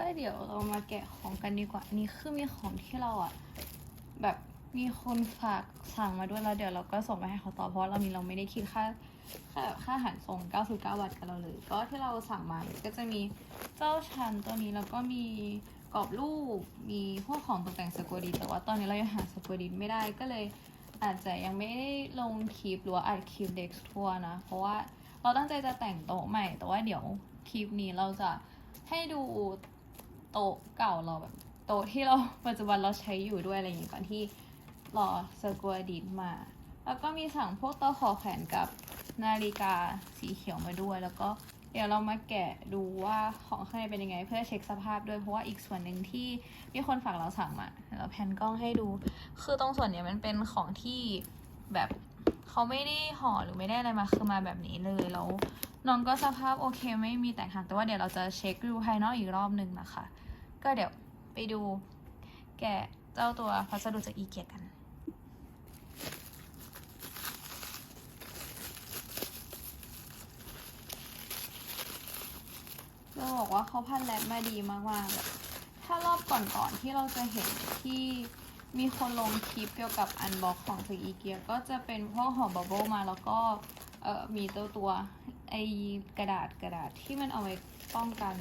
ก็เดี๋ยวเรามาแกะของกันดีกว่าอันนี้คือมีของที่เราอะ แบบมีคนฝากสั่งมาด้วยแล้วเดี๋ยวเราก็ส่งไปให้เขาต่อเพราะเรามีเราไม่ได้คิดค่าค่าค่าอาหารส่ง 99 บาทกับเราเลย ก็ที่เราสั่งมาก็จะมีเจ้าชันตัวนี้แล้วก็มีกรอบรูป มีพวกของตกแต่งสกัวดินแต่ว่าตอนนี้เรายังหาสกัวดินไม่ได้ก็เลย อาจจะยังไม่ได้ลงคลิปหรือว่าอัดคลิปเด็กทัวร์นะ เพราะว่าเราตั้งใจจะแต่งโต๊ะใหม่ แต่ว่าเดี๋ยวคลิปนี้เราจะให้ดู โต๊ะเก่าเราแบบโต๊ะที่เราปัจจุบันเราใช้อยู่ด้วยอะไรอย่างงี้ก่อนที่รอสกัวดินมา แล้วก็มีสั่งพวกโต๊ะขอแขวนกับนาฬิกาสีเขียวมาด้วย แล้วก็เดี๋ยวเรามาแกะดูว่าของข้างในเป็นยังไง เพื่อเช็คสภาพด้วยเพราะว่าอีกส่วนหนึ่งที่มีคนฝากเราสั่งมาเดี๋ยวเราแพนกล้องให้ดู คือตรงส่วนเนี้ยมันเป็นของที่แบบ เขาไม่ได้ห่อหรือไม่ได้อะไรมาคือมาแบบนี้เลยแล้วน้องก็สภาพโอเคไม่มีแตกหักแต่ว่าเดี๋ยวเราจะเช็คดูภายนอกอีกรอบหนึ่งนะคะ ก็เดี๋ยวไปดูแกะเจ้าตัวพัสดุจากอีเกียกันจะบอกว่าเขาพันแรปมาดีมากๆแบบถ้ารอบก่อนๆที่เราจะเห็นที่ มีคนลงคลิปเกี่ยวกับอันบ็อกของจากอีเกียก็จะเป็นพวกห่อบับเบิลมาแล้วก็เอ่อมีตัวตัวไอกระดาษกระดาษที่มันเอาไว้ป้องกัน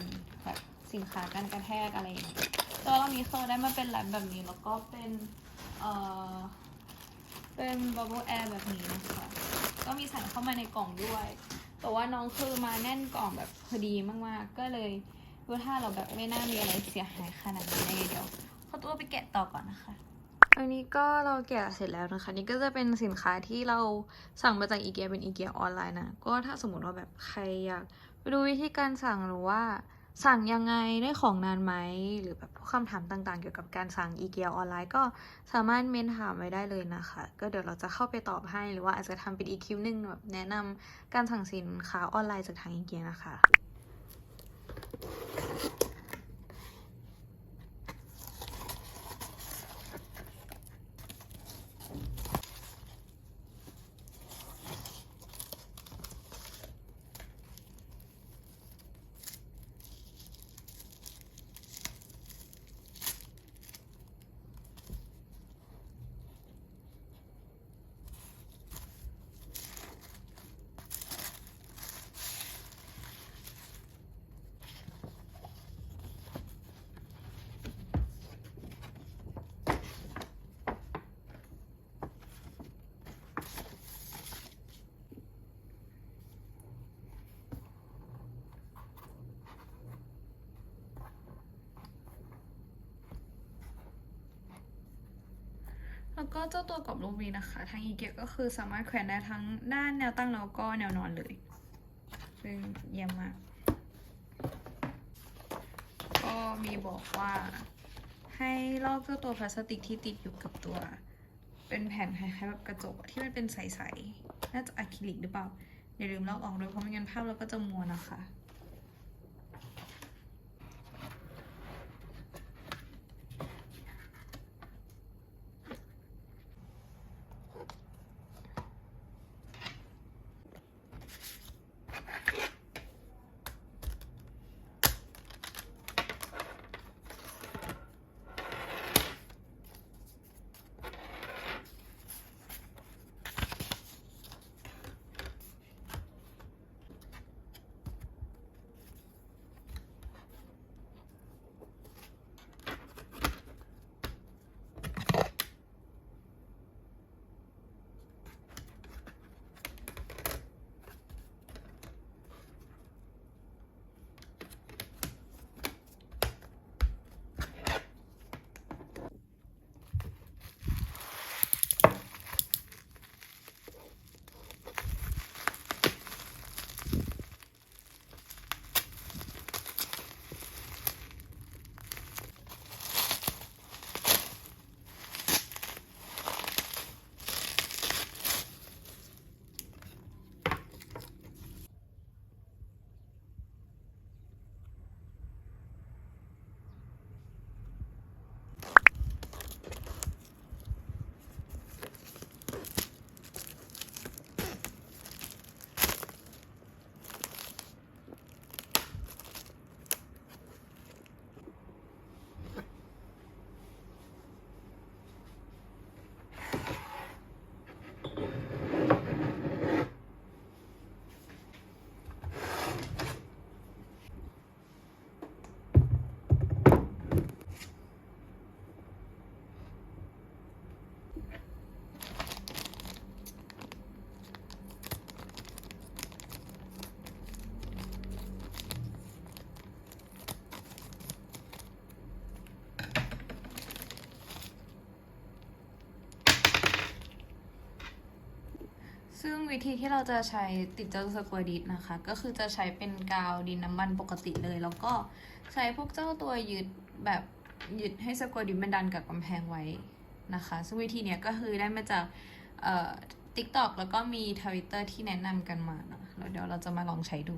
แบบสินค้ากันกระแทกอะไรอย่างเงี้ยแต่ว่ารอบนี้เขาได้มาเป็นแรปแบบนี้แล้วก็เป็นเอ่อเป็นบับเบิลแอร์แบบนี้นะคะก็มีใส่เข้ามาในกล่องด้วย แต่ว่าน้องคือมาแน่นกล่องแบบพอดีมากๆ ก็เลยดูถ้าเราแบบไม่น่ามีอะไรเสียหายขนาดนั้นเดี๋ยวขอตัวไปแกะต่อก่อนนะคะ อันนี้ก็เราแกะเสร็จแล้วนะคะ นี่ก็จะเป็นสินค้าที่เราสั่งมาจากอีเกียเป็นอีเกียออนไลน์นะ ก็ถ้าสมมติว่าแบบใครอยากไปดูวิธีการสั่งหรือว่าสั่งยังไงได้ของนานไหมหรือแบบพวกคำถามต่างๆ เกี่ยวกับการสั่งอีเกียออนไลน์ก็สามารถเมนถามไว้ได้เลยนะคะ ก็เดี๋ยวเราจะเข้าไปตอบให้หรือว่าอาจจะทำเป็นอีกคลิปหนึ่งแบบแนะนำการสั่งสินค้าออนไลน์จากทางอีเกียนะคะ แล้วก็เจ้าตัวกรอบรูปนี้นะคะ ทางอีเกียก็คือสามารถแขวนได้ทั้งด้านแนวตั้งแล้วก็แนวนอนเลย ซึ่งเยี่ยมมาก ก็มีบอกว่าให้ลอกเจ้าตัวพลาสติกที่ติดอยู่กับตัว เป็นแผ่นคล้ายๆแบบกระจกที่มันเป็นใสๆ น่าจะอะคริลิกหรือเปล่า อย่าลืมลอกออกด้วยเพราะไม่งั้นภาพเราก็จะมัวนะคะ วิธีที่เราจะใช้ติดเจ้าสควอดิสนะคะ ก็คือจะใช้เป็นกาวดินน้ำมันปกติเลย แล้วก็ใช้พวกเจ้าตัวยึดแบบยึดให้สควอดิสมันดันกับกำแพงไว้นะคะ ซึ่งวิธีเนี้ยก็คือได้มาจากเอ่อ TikTok แล้วก็มีทวิตเตอร์ที่แนะนำกันมานะแล้วเดี๋ยวเราจะมาลองใช้ดู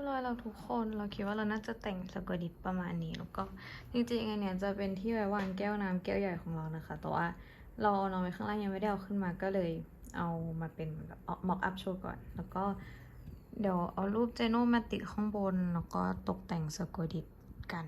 บร้อยแล้วทุกคน เราคิดว่าเราน่าจะแต่งสกอดิตประมาณนี้ แล้วก็จริงๆอันเนี้ยจะเป็นที่ไว้วางแก้วน้ำแก้วใหญ่ของเรานะคะ แต่ว่าเราเอานอนไว้ข้างล่างยังไม่ได้เอาขึ้นมาก็เลยเอามาเป็นแบบม็อกอัพโชว์ก่อน แล้วก็เดี๋ยวเอารูปเจโนมาติดข้างบน แล้วก็ตกแต่งสกอดิตกัน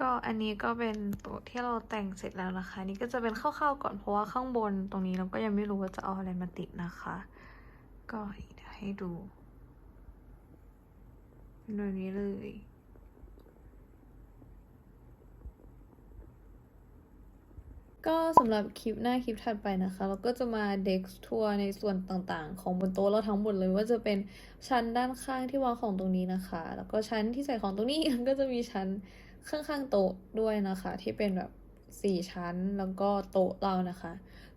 ก็อันนี้ก็เป็นตัวที่เราแต่งเสร็จแล้วนะคะ นี่ก็จะเป็นคร่าวๆก่อนเพราะว่าข้างบนตรงนี้เราก็ยังไม่รู้ว่าจะเอาอะไรมาติดนะคะ ก็เดี๋ยวให้ดูเป็นแบบนี้เลยก็สำหรับคลิปหน้าคลิปถัดไปนะคะ เราก็จะมาเด็กทัวร์ในส่วนต่างๆ ของบนโต๊ะเราทั้งหมดเลยว่าจะเป็นชั้นด้านข้างที่วางของตรงนี้นะคะ แล้วก็ชั้นที่ใส่ของตรงนี้ก็จะมีชั้น ข้างๆโต๊ะด้วยนะคะ ที่เป็นแบบสี่ชั้นแล้วก็โต๊ะเรานะคะ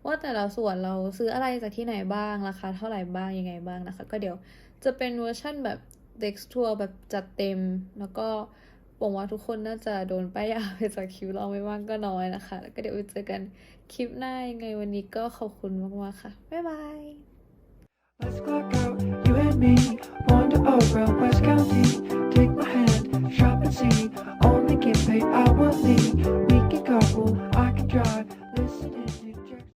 ว่าแต่ละส่วนเราซื้ออะไรจากที่ไหนบ้างราคาเท่าไหร่บ้างยังไงบ้างนะคะ ก็เดี๋ยวจะเป็นเวอร์ชั่นแบบเด็กทัวร์แบบจัดเต็ม แล้วก็หวังว่าทุกคนน่าจะโดนป้ายยาไปจากคลิปเราไม่มากก็น้อยนะคะ แล้วก็เดี๋ยวไปเจอกันคลิปหน้ายังไงวันนี้ก็ขอบคุณมากๆค่ะ บ๊ายบาย Let's clock out, you and me, wander around West County. say I want leave. We can carpool. I can drive.